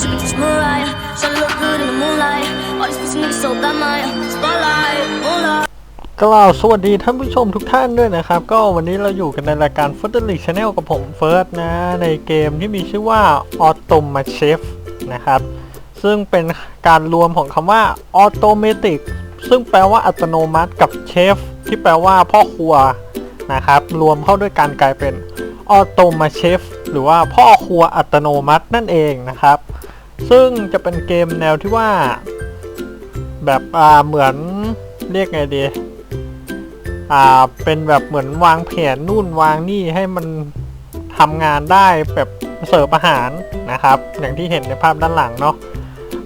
She be just Mariah. She look good in the moonlight. All these pussy niggas so bad, my Spotlight, moonlight. กล่าวสวัสดีท่านผู้ชมทุกท่านด้วยนะครับ ก็วันนี้เราอยู่กันในรายการ f o o t l e a g Channel กับผมเฟิร์สนะ ในเกมที่มีชื่อว่า Automate Chef นะครับ ซึ่งเป็นการรวมของคำว่า Automatic ซึ่งแปลว่าอัตโนมัติกับเชฟที่แปลว่าพ่อครัวนะครับ รวมเข้าด้วยกันกลายเป็น Automate Chef หรือว่าพ่อครัวอัตโนมัตินั่นเองนะครับ ซึ่งจะเป็นเกมแนวที่ว่า แบบอ่าเหมือนเรียกไงดีอ่าเป็นแบบเหมือนวางแผนนู่นวางนี่ให้มันทำงานได้แบบเสิร์ฟอาหารนะครับ อย่างที่เห็นในภาพด้านหลังเนาะ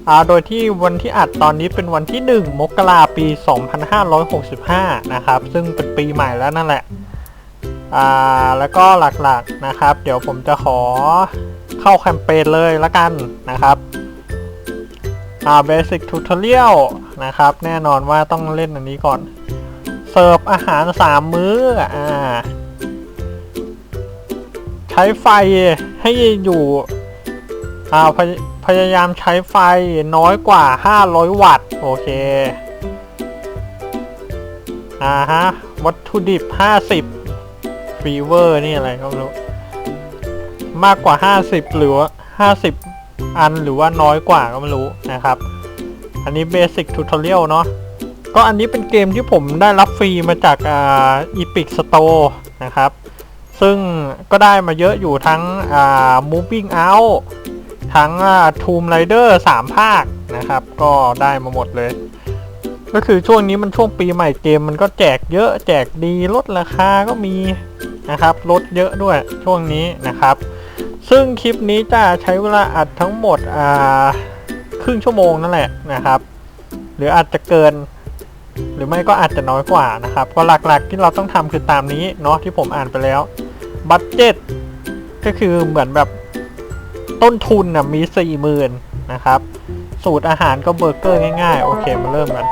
อ่าโดยที่วันที่อัดตอนนี้เป็นวันที่ 1 มกราปี 2565 นะครับ ซึ่งเป็นปีใหม่แล้วนั่นแหละอ่าแล้วก็หลักๆนะครับ เดี๋ยวผมจะขอ เข้าแคมเปญเลยละกันนะครับอ่า basic tutorial นะครับ แน่นอนว่าต้องเล่นอันนี้ก่อน เสิร์ฟอาหารสามมื้ออ่าใช้ไฟให้อยู่อ่าพยพยายามใช้ไฟน้อยกว่า 500 วัตต์ โอเค อ่าฮะ วัตถุดิบ 50ฟีเวอร์ นี่อะไรก็ไม่รู้ มากกว่า 50 หรือว่า 50 อันหรือว่าน้อยกว่าก็ไม่รู้นะครับ อันนี้เบสิ c ทูทอเรียลเนาะก็อันนี้เป็นเกมที่ผมได้รับฟรีมาจากอ่า Epic Store นะครับ ซึ่งก็ได้มาเยอะอยู่ทั้งอ่า Moving Out ทั้งอ่า Tomb Raider 3 ภาคนะครับ ก็ได้มาหมดเลย ก็คือช่วงนี้มันช่วงปีใหม่เกมมันก็แจกเยอะแจกดีลดราคาก็มีนะครับลดเยอะด้วยช่วงนี้นะครับ ซึ่งคลิปนี้จะใช้เวลาอัดทั้งหมดอ่าครึ่งชั่วโมงนั่นแหละนะครับ หรืออาจจะเกิน หรือไม่ก็อาจจะน้อยกว่านะครับก็หลักๆที่เราต้องทำคือตามนี้เนาะที่ผมอ่านไปแล้วบัตเจ็ตก็คือเหมือนแบบต้นทุนนะมีสี่หมื่นนะครับ สูตรอาหารก็เบอร์เกอร์ง่ายๆ โอเคมาเริ่มกัน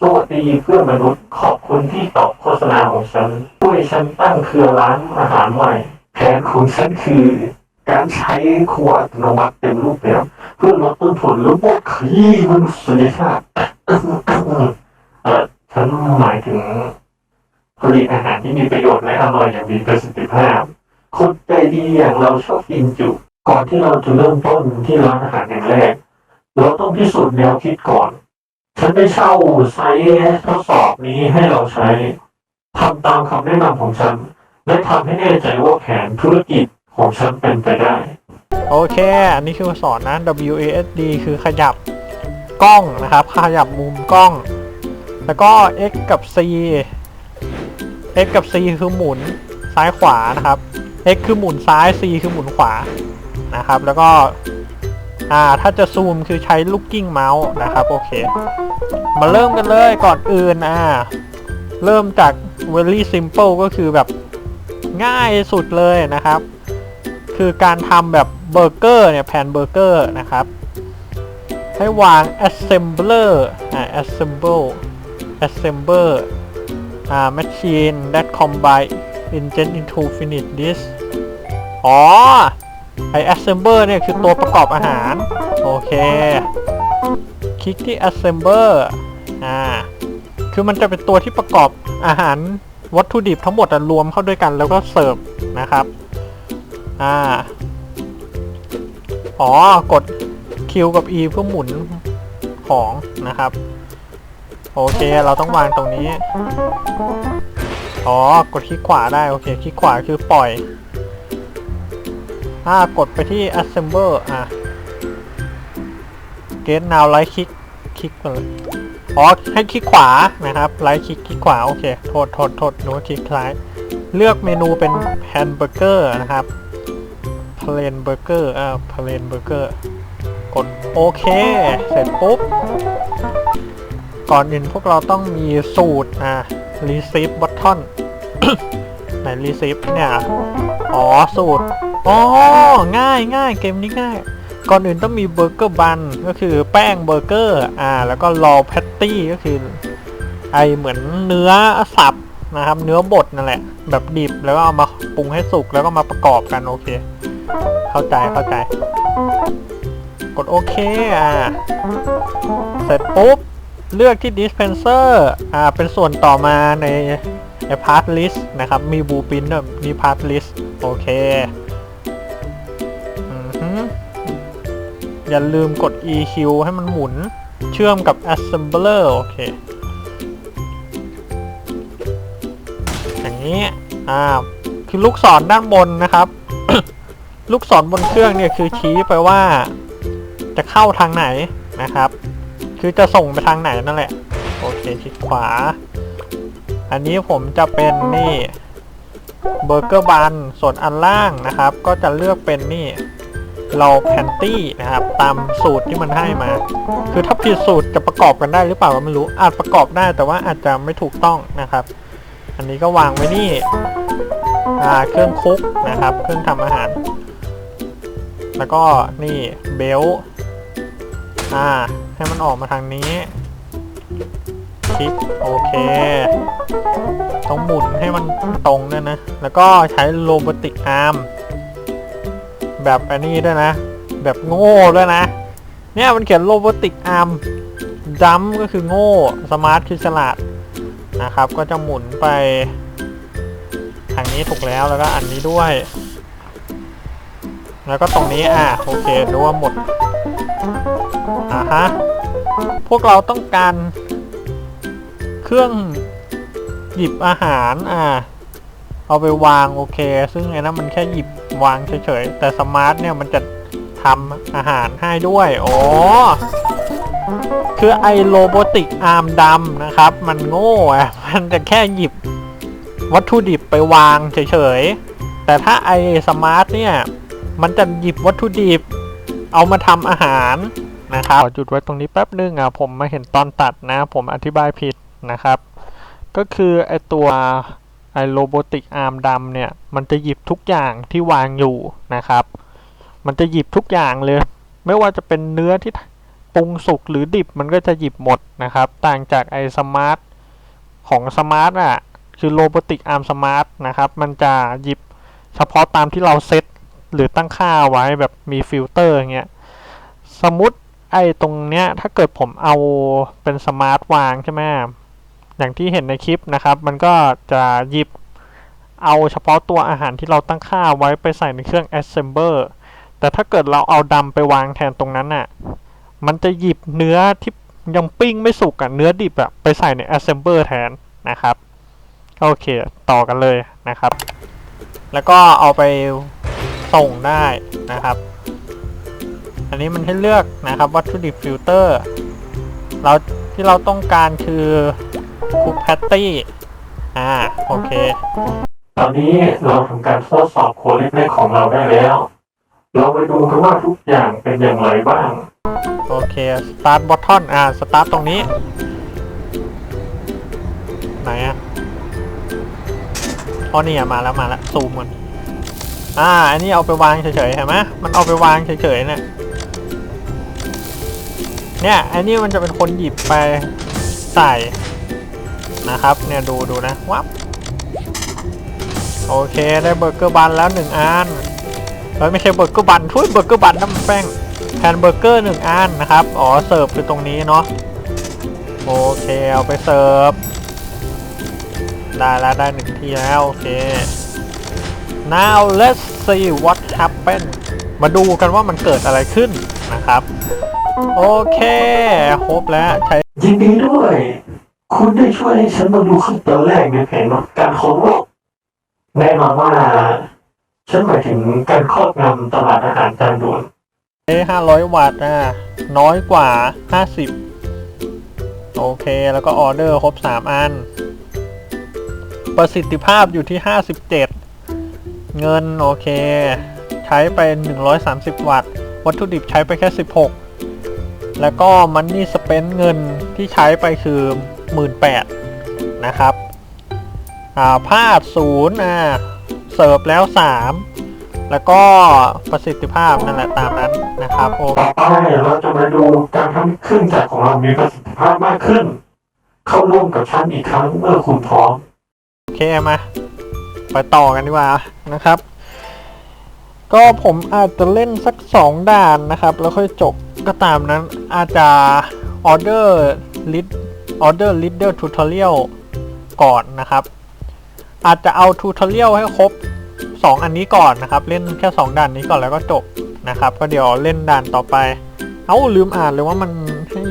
สวัสดีเพื่อนมนุษย์ขอบคุณที่ตอบโฆษณาของฉันช่วยฉันตั้งเครือร้านอาหารใหม่ แผนของฉันคือการใช้ครัวอัตโนมัติเต็มรูปแบบเพื่อลดต้นทุนและลดขยี้มนุษยชาติเออฉันหมายถึงผลิตอาหารที่มีประโยชน์และอร่อยอย่างมีประสิทธิภาพ คนใจดีอย่างเราชอบกินจุ ก่อนที่เราจะเริ่มต้นที่ร้านอาหารแห่งแรก เราต้องพิสูจน์แนวคิดก่อน ฉันได้เช่าไซต์ทดสอบนี้ให้เราใช้ทำตามคำแนะนำของฉัน และทำให้แน่ใจว่าแผนธุรกิจของฉันเป็นไปได้ โอเค อันนี้คือสอนนะ WASD คือขยับกล้องนะครับ ขยับมุมกล้อง แล้วก็ X กับ C X กับ C คือหมุนซ้ายขวานะครับ X คือหมุนซ้าย C คือหมุนขวานะครับ แล้วก็อ่าถ้าจะซูมคือใช้ looking mouse นะครับ โอเค มาเริ่มกันเลยก่อนอื่นอ่าเริ่มจาก very simple ก็คือแบบ ง่ายสุดเลยนะครับ คือการทำแบบเบอร์เกอร์เนี่ยแผ่นเบอร์เกอร์นะครับ ให้วาง assembler อ่า assemble assembler อ่า machine that combine ingest into finish this อ๋อ ไอ assembler เนี่ยคือตัวประกอบอาหาร โอเค คลิกที่ assembler อ่า คือมันจะเป็นตัวที่ประกอบอาหาร วัตถุดิบทั้งหมดอะรวมเข้าด้วยกันแล้วก็เสิร์ฟนะครับ อ่า อ๋อ กด Q กับ E เพื่อหมุนของนะครับ โอเค เราต้องวางตรงนี้ อ๋อ กดคลิกขวาได้ โอเค คลิกขวาคือปล่อย อ่า กดไปที่ assemble อะ get now right click คลิกเลย อ๋อให้คลิกขวานะครับไลท์คลิกคลิกขวาโอเคโทษโทษโทษหนูคลิกคล้ายเลือกเมนูเป็นแฮมเบอร์เกอร์นะครับเพลนเบอร์เกอร์อ่าเพลนเบอร์เกอร์กดโอเค เสร็จปุ๊บ ก่อนอื่นพวกเราต้องมีสูตรอ่า receive button ไหน receive เนี่ย อ๋อ สูตร อ๋อ ง่ายง่ายเกมนี้ง่าย ก่อนอื่นต้องมีเบอร์เกอร์บันก็คือแป้งเบอร์เกอร์อ่าแล้วก็รอแพตตี้ก็คือไอเหมือนเนื้อสับนะครับ เนื้อบดนั่นแหละ แบบดิบแล้วก็เอามาปรุงให้สุกแล้วก็มาประกอบกันโอเค เข้าใจเข้าใจ กดโอเคอ่าเสร็จปุ๊บ เลือกที่ dispenser อ่าเป็นส่วนต่อมาในใน part list นะครับ มี blueprint ด้วยมี part list โอเค อือ อย่าลืมกด EQ ให้มันหมุน เชื่อมกับ assembler โอเค อย่างนี้ อ่า คือลูกศรด้านบนนะครับ ลูกศรบนเครื่องเนี่ยคือชี้ไปว่า จะเข้าทางไหนนะครับ คือจะส่งไปทางไหนนั่นแหละ โอเคคลิกขวา อันนี้ผมจะเป็นนี่เบอร์เกอร์บันส่วนอันล่างนะครับ ก็จะเลือกเป็นนี่ เราแพนตี้นะครับ ตามสูตรที่มันให้มา คือถ้าผิดสูตรจะประกอบกันได้หรือเปล่าก็ไม่รู้อาจประกอบได้แต่ว่าอาจจะไม่ถูกต้องนะครับ อันนี้ก็วางไว้นี่อ่าเครื่องคุกนะครับ เครื่องทำอาหาร แล้วก็นี่เบลต์อ่า ให้มันออกมาทางนี้คลิกโอเค ต้องหมุนให้มันตรงด้วยนะ แล้วก็ใช้โรบอติกอาร์ม แบบอันนี้ด้วยนะ แบบโง่ด้วยนะ เนี่ยมันเขียนโรบอติกอาร์มดัมก็คือโง่สมาร์ทคือฉลาดนะครับ ก็จะหมุนไปทางนี้ถูกแล้วแล้วก็อันนี้ด้วย แล้วก็ตรงนี้อะโอเคดูว่าหมดอ่าฮะพวกเราต้องการ เครื่องหยิบอาหารอ่าเอาไปวางโอเค ซึ่งไอ้นั้นมันแค่หยิบ วางเฉยๆ แต่สมาร์ทเนี่ยมันจะทำอาหารให้ด้วยโอ้คือไอโรบอติกอาร์มดำนะครับ มันโง่อะมันจะแค่หยิบวัตถุดิบไปวางเฉยๆ แต่ถ้าไอสมาร์ทเนี่ย มันจะหยิบวัตถุดิบเอามาทำอาหารนะครับขอหยุดไว้ตรงนี้แป๊บนึงอะผมมาเห็นตอนตัดนะ ผมอธิบายผิดนะครับ ก็คือไอตัว ไอโรบอติกอาร์มดำเนี่ย มันจะหยิบทุกอย่างที่วางอยู่นะครับ มันจะหยิบทุกอย่างเลย ไม่ว่าจะเป็นเนื้อที่ปรุงสุกหรือดิบมันก็จะหยิบหมดนะครับ ต่างจากไอสมาร์ทของสมาร์ทอะ คือโรบอติกอาร์มสมาร์ทนะครับ มันจะหยิบเฉพาะตามที่เราเซตหรือตั้งค่าไว้แบบมีฟิลเตอร์อย่างเงี้ย สมมติไอ้ตรงเนี้ยถ้าเกิดผมเอาเป็นสมาร์ทวางใช่ไหม อย่างที่เห็นในคลิปนะครับ มันก็จะหยิบเอาเฉพาะตัวอาหารที่เราตั้งค่าไว้ไปใส่ในเครื่อง assembler แต่ถ้าเกิดเราเอาดำไปวางแทนตรงนั้นน่ะ มันจะหยิบเนื้อที่ยังปิ้งไม่สุกอะเนื้อดิบอะไปใส่ใน assembler แทนนะครับ โอเค ต่อกันเลยนะครับ แล้วก็เอาไปส่งได้นะครับ อันนี้มันให้เลือกนะครับวัตถุดิบฟิลเตอร์เราที่เราต้องการคือ คุกแพตตี้ อ่า โอเค ตอนนี้เราทำการทดสอบโคดเล็กๆของเราได้แล้ว เราไปดูกันว่าทุกอย่างเป็นอย่างไรบ้าง โอเค start button อ่า start ตรงนี้ ไหนอะอ๋อนี่อะมาแล้วมาแล้วซูมมันอ่า อันนี้เอาไปวางเฉยๆเห็นไหมมันเอาไปวางเฉยๆเนี่ยเนี่ย อันนี้มันจะเป็นคนหยิบไปใส่ นะครับ เนี่ยดูดูนะวับโอเคได้เบอร์เกอร์บันแล้วหนึ่งอันเอ้ยไม่ใช่เบอร์เกอร์บันทุยเบอร์เกอร์บันน้ำแป้งแฮมเบอร์เกอร์หนึ่งอันนะครับ อ๋อเสิร์ฟคือตรงนี้เนาะโอเคเอาไปเสิร์ฟได้แล้วได้หนึ่งทีแล้วโอเค now let's see what happen มาดูกันว่ามันเกิดอะไรขึ้นนะครับ โอเคครบแล้วใช้ยินดีด้วย คุณได้ช่วยให้ฉันบรรลุขั้นตอนแรกในแผนการของโลกแน่นอนว่า ฉันหมายถึงการครอบงำตลาดอาหารจานด่วนเฮ้ห้าร้อยวัตต์อะ น้อยกว่าห้าสิบโอเค แล้วก็ออเดอร์ครบสามอัน ประสิทธิภาพอยู่ที่ห้าสิบเจ็ดเงิน โอเค ใช้ไป130วัตต์ วัตถุดิบใช้ไปแค่16แล้วก็มันนี่สเปนเงินที่ใช้ไปคือ 18,000นะครับอ่าพลาดศูนย์อ่าเสิร์ฟแล้ว 3 แล้วก็ประสิทธิภาพนั่นแหละตามนั้นนะครับโอต่อไปเราจะมาดูการทำเครื่องจักรของเรามีประสิทธิภาพมากขึ้น เข้าร่วมกับฉันอีกครั้งเมื่อคุณพร้อมเคมาไปต่อกันดีกว่านะครับ ก็ผมอาจจะเล่นสัก 2 ด่านนะครับ แล้วค่อยจบก็ตามนั้นอาจจะออเดอร์ลิดอ อเดอร์ลิดเดอร์ทูทอเรียลก่อนนะครับ อาจจะเอาทูทอเรียลให้ครบ 2 อันนี้ก่อนนะครับ เล่นแค่ 2ด่านนี้ก่อนแล้วก็จบนะครับ ก็เดี๋ยวเล่นด่านต่อไป เอ้าลืมอ่านเลยว่ามันให้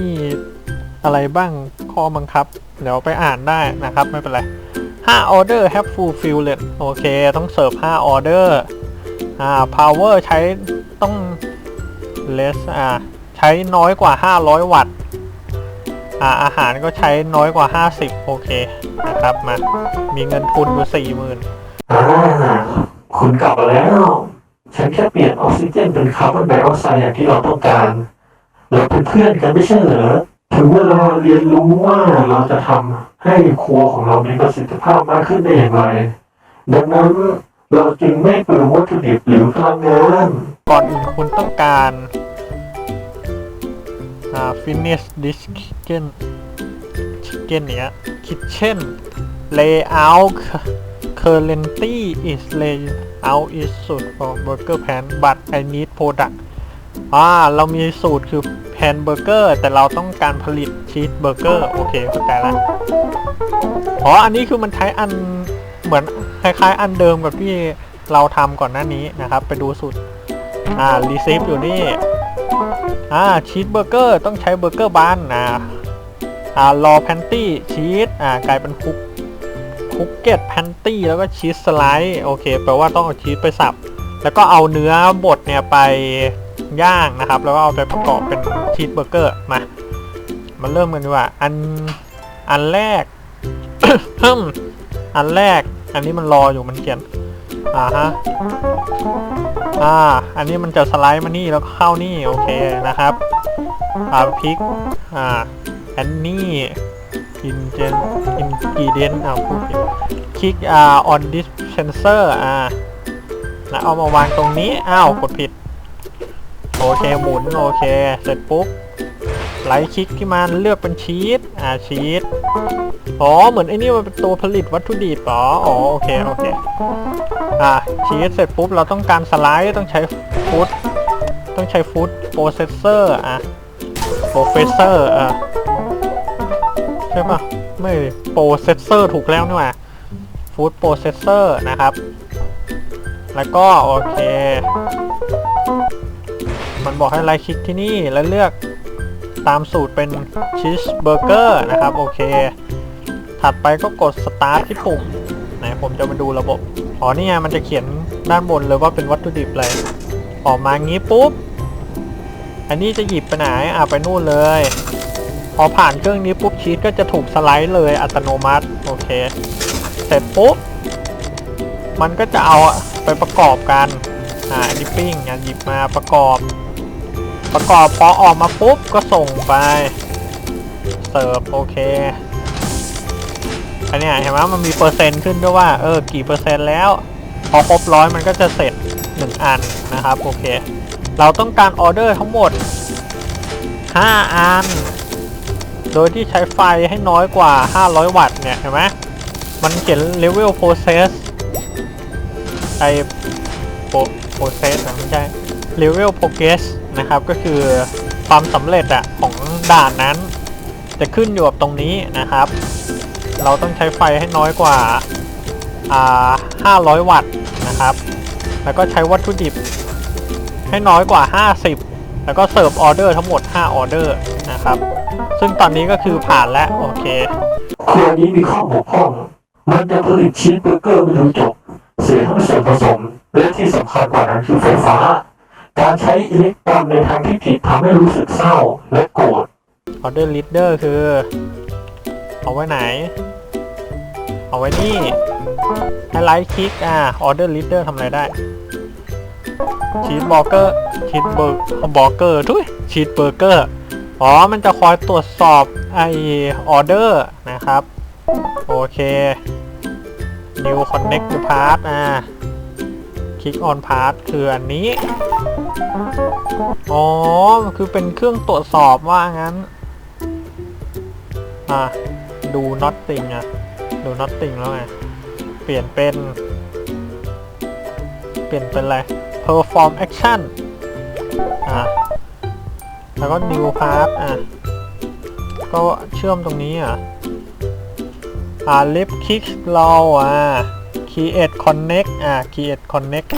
อะไรบ้างข้อบังคับ เดี๋ยวไปอ่านได้นะครับ ไม่เป็นไร5 order have fulfilled โอเค ต้องเสิร์ฟ5 order อ่า power ใช้ต้อง less อ่า ใช้น้อยกว่า 500 วัตต์ อ่าอาหารก็ใช้น้อยกว่า 50 โอเคนะครับมา มีเงินทุนอยู่40,000อ่าคุณกลับมาแล้ว ฉันแค่เปลี่ยนออกซิเจนเป็นคาร์บอนไดออกไซด์อย่างที่เราต้องการเราเป็นเพื่อนกันไม่ใช่เหรอถึงเวลาเรียนรู้ว่าเราจะทำให้ครัวของเรามีประสิทธิภาพมากขึ้นได้อย่างไร ดังนั้นเราจึงไม่เปลืองวัตถุดิบหรือพลังงาน ก่อนอื่นคุณต้องการ อ่า finish this chicken chicken เนี้ย kitchen layout currently is layout is สูตร for burger pan but I need product อ่าเรามีสูตรคือ pan burger แต่เราต้องการผลิตชีสเบอร์เกอร์โอเคเข้าใจละอ๋ออันนี้คือมันใช้อันเหมือนคล้ายๆ อันเดิมกับที่เราทำก่อนหน้านี้นะครับ ไปดูสูตรอ่ารีเซฟอยู่นี่ อ่าชีสเบอร์เกอร์ต้องใช้เบอร์เกอร์บันอ่าอ่ารอแพนตี้ชีสอ่ากลายเป็นคุกคุกเก็ตแพนตี้แล้วก็ชีสสไลด์โอเคแปลว่าต้องเอาชีสไปสับ แล้วก็เอาเนื้อบดเนี่ยไปย่างนะครับ แล้วก็เอาไปประกอบเป็นชีสเบอร์เกอร์มามาเริ่มกันดีกว่าอันอันแรกอันแรก อันนี้มันรออยู่มันเขียน อ่าฮะ อ่า อันนี้มันจะสไลด์มานี่แล้วก็เข้านี่ โอเคนะครับ อ่าพริก อ่า อันนี้อินเจนอินกีเดนอ่าพูดคลิก อ่า on this sensor อ่าแล้วเอามาวางตรงนี้ อ้าว กดผิด โอเค หมุน โอเค เสร็จปุ๊บ ไลท์คลิกที่มันเลือกเป็นชีสอ่าชีสอ๋อเหมือนไอ้นี่มันเป็นตัวผลิตวัตถุดิบอ๋ออ๋อโอเคโอเคอ่าชีสเสร็จปุ๊บเราต้องการสไลด์ต้องใช้ฟูดต้องใช้ฟูดโปรเซสเซอร์อะโปรเฟสเซอร์อะใช่ปะไม่โปรเซสเซอร์ถูกแล้วนี่หว่าฟูดโปรเซสเซอร์นะครับ แล้วก็โอเค มันบอกให้ไลค์คลิกที่นี่แล้วเลือก ตามสูตรเป็นชีสเบอร์เกอร์นะครับ โอเค ถัดไปก็กดสตาร์ทที่ปุ่มไหนผมจะมาดูระบบ อ๋อนี่ไงมันจะเขียนด้านบนเลยว่าเป็นวัตถุดิบอะไรออกมางี้ปุ๊บ อันนี้จะหยิบไปไหนอะไปนู่นเลย พอผ่านเครื่องนี้ปุ๊บชีสก็จะถูกสไลด์เลยอัตโนมัติ โอเค เสร็จปุ๊บ มันก็จะเอาไปประกอบกัน อ่าดิปปิ้งอะหยิบมาประกอบ ประกอบพอออกมาปุ๊บก็ส่งไป เสิร์ฟโอเคอันนี้เห็นไหมมันมีเปอร์เซ็นต์ขึ้นด้วยว่าเออกี่เปอร์เซ็นต์แล้ว พอครบร้อยมันก็จะเสร็จ 1 อันนะครับโอเค เราต้องการออเดอร์ทั้งหมด 5 อัน โดยที่ใช้ไฟให้น้อยกว่า 500 วัตต์เนี่ยเห็นไหมมันเขียน level process ไอ process นะไม่ใช่ level progress นะครับ ก็คือความสำเร็จอะของด่านนั้น จะขึ้นอยู่กับตรงนี้นะครับ เราต้องใช้ไฟให้น้อยกว่าา500 วัตต์นะครับ แล้วก็ใช้วัตถุดิบให้น้อยกว่า 50 แล้วก็เสิร์ฟออเดอร์ทั้งหมด 5 ออเดอร์นะครับ ซึ่งตอนนี้ก็คือผ่านแล้ว โอเคครัวนี้มีข้อบกพร่อง มันจะผลิตชีสเบอร์เกอร์ไม่รู้จบ เสียทั้งส่วนผสม และที่สำคัญกว่านั้นคือไฟฟ้า การใช้อิเล็กตรอนในทางที่ผิดทำให้รู้สึกเศร้าและโกรธออเดอร์ลิดเดอร์คือ เอาไว้ไหน เอาไว้นี่ให้ไลท์คลิกอะออเดอร์ลิดเดอร์ทำอะไรได้ชีสบอร์เกอร์ชีสเบอร์บอร์เกอร์ทุยชีสเบอร์เกอร์อ๋อ มันจะคอยตรวจสอบไอออเดอร์นะครับ โอเค new connect to part อะ คลิก on part คืออันนี้ อ๋อ คือเป็นเครื่องตรวจสอบว่างั้น อะ ดู nothing อะ ดู nothing แล้วไง เปลี่ยนเป็น เปลี่ยนเป็นอะไร perform action อะ แล้วก็ new part อะ ก็เชื่อมตรงนี้อะ อ่า left click เราอะ create connect อะ create connect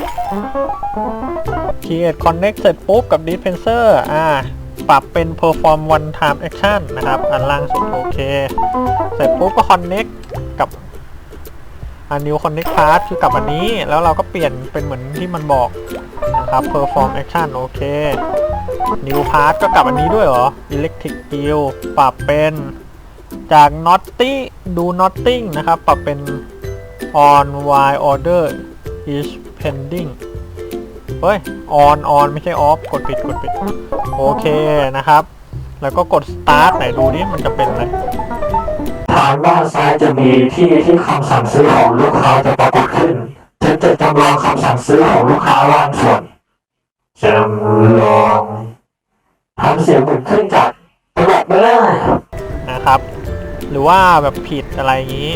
create connect เสร็จปุ๊บกับ dispenser อะปรับเป็น perform one time action นะครับ อันล่างสุดโอเค เสร็จปุ๊บก็ connect กับอัน new connect part คือกับอันนี้ แล้วเราก็เปลี่ยนเป็นเหมือนที่มันบอกนะครับ perform action โอเค new part ก็กลับอันนี้ด้วยเหรอ electric eel ปรับเป็นจาก naughty do nothing นะครับ ปรับเป็น on while order is pending เฮ้ย on on ไม่ใช่ off กดผิดกดผิด โอเคนะครับ แล้วก็กด start ไหนดูดิมันจะเป็นอะไรทางด้านซ้ายจะมีที่ที่คำสั่งซื้อของลูกค้าจะปรากฏขึ้นฉันจะจำลองคำสั่งซื้อของลูกค้าบางส่วนจำลองทำเสียงเหมือนขึ้นจากตลกไม่ได้นะครับ หรือว่าแบบผิดอะไรอย่างนี้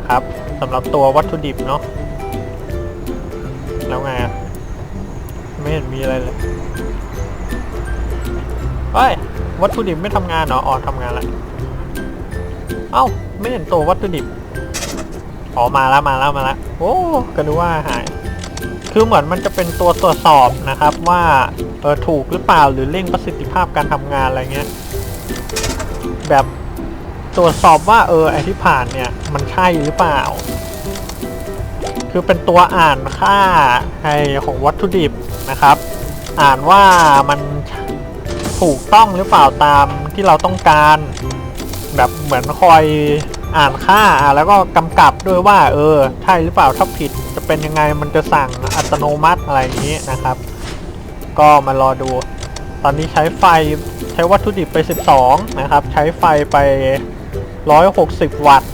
นะครับสำหรับตัววัตถุดิบเนาะแล้วไงอะไม่เห็นมีอะไรเลยเฮ้ยวัตถุดิบไม่ทำงานเหรออ๋อทำงานล้วเอ้าไม่เห็นตัววัตถุดิบอ๋อมาแล้วมาแล้วมาแล้วโอ้ก็ดูว่าหายคือเหมือนมันจะเป็นตัวตรวจสอบนะครับว่าเออถูกหรือเปล่าหรือเร่งประสิทธิภาพการทำงานอะไรเงี้ยแบบ ตรวจสอบว่าเออไอที่ผ่านเนี่ยมันใช่หรือเปล่า คือเป็นตัวอ่านค่าไอของวัตถุดิบนะครับ อ่านว่ามันถูกต้องหรือเปล่าตามที่เราต้องการ แบบเหมือนคอยอ่านค่าอะแล้วก็กำกับด้วยว่า เออ ใช่หรือเปล่าถ้าผิด จะเป็นยังไงมันจะสั่งอัตโนมัติอะไรอย่างนี้นะครับ ก็มารอดู ตอนนี้ใช้ไฟใช้วัตถุดิบไป 12 นะครับ ใช้ไฟไป 160 วัตต์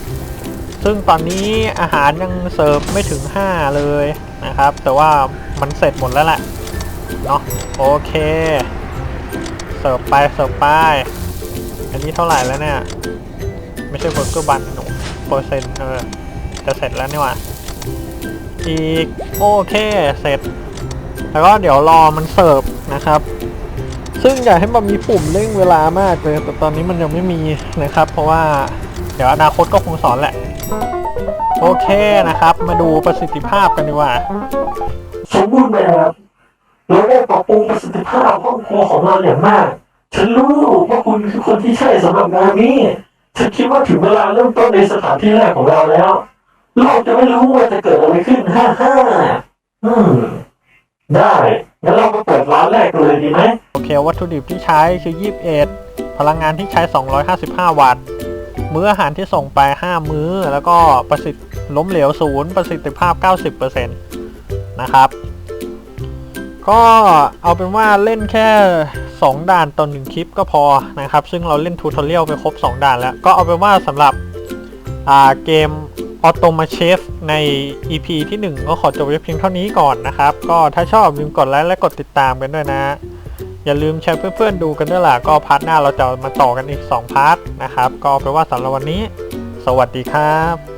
ซึ่งตอนนี้อาหารยังเสิร์ฟไม่ถึง 5 เลยนะครับ แต่ว่ามันเสร็จหมดแล้วแหละเนาะโอเค เสิร์ฟไปเสิร์ฟไปอันนี้เท่าไหร่แล้วเนี่ย ไม่ใช่เบอร์เกอร์บันหนูเปอร์เซ็นต์เออจะเสร็จแล้วนี่หว่าอีกโอเคเสร็จ แล้วก็เดี๋ยวรอมันเสิร์ฟนะครับ ซึ่งอยากให้มันมีปุ่มเร่งเวลามากเลยแต่ตอนนี้มันยังไม่มีนะครับ เพราะว่า เดี๋ยวอนาคตก็คงสอนแหละ โอเคนะครับ มาดูประสิทธิภาพกันดีกว่าสมบูรณ์แบบเราได้ปรับปรุงประสิทธิภาพห้องครัวของเราอย่างมาก ฉันรู้ว่าคุณคือคนที่ใช่สำหรับงานนี้ ฉันคิดว่าถึงเวลาเริ่มต้นในสถานที่แรกของเราแล้วเราจะไม่รู้ว่าจะเกิดอะไรขึ้นฮ่าฮ่าอืมได้งั้นเรามาเปิดร้านแรกกันเลยดีไหมโอเค วัตถุดิบที่ใช้คือ 21 พลังงานที่ใช้ 255 วัตต์ มื้ออาหารที่ส่งไป 5 มื้อ แล้วก็ประสิทธิล้มเหลวศูนย์ประสิทธิภาพ 90%นะครับ ก็เอาเป็นว่าเล่นแค่ 2 ด่านต่อ1คลิปก็พอนะครับ ซึ่งเราเล่นทูทอเรียลไปครบ 2 ด่านแล้ว ก็เอาเป็นว่าสำหรับเกมออโตมาเชฟใน EP ที่ 1 ก็ขอจบไว้เพียงเท่านี้ก่อนนะครับ ก็ถ้าชอบลืมกดไลค์และกดติดตามกันด้วยนะ อย่าลืมแชร์เพื่อนๆดูกันด้วยล่ะก็พาร์ทหน้าเราจะมาต่อกันอีก 2 พาร์ทนะครับ ก็เอาเป็นว่าสำหรับวันนี้ สวัสดีครับ